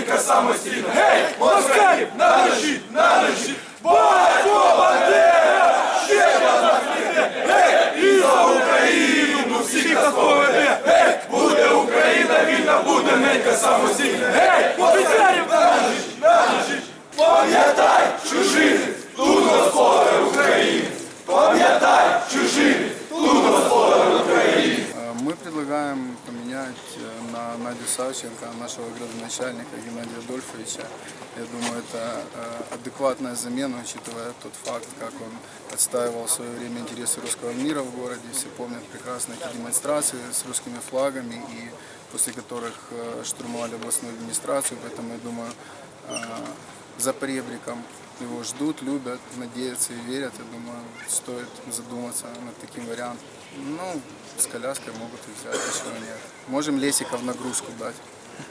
Українка самостійна. Гей, москалів, на ножі, на ножі, батько Бандера, ще одна прийде, гей, і за Україну всіх нас поведе, гей, буде Україна, вільна буде ненька самостійна. Гей! предлагаем поменять э, на Надю Савченко нашего градоначальника Геннадия Адольфовича. Я думаю, это э, адекватная замена, учитывая тот факт, как он отстаивал в свое время интересы русского мира в городе. Все помнят прекрасные эти демонстрации с русскими флагами, и после которых э, штурмовали областную администрацию. Поэтому, я думаю, за пребриком его ждут, любят, надеются и верят. Я думаю, стоит задуматься над таким вариантом. Ну, с коляской могут и взять, почему нет. Можем Лесика в нагрузку дать.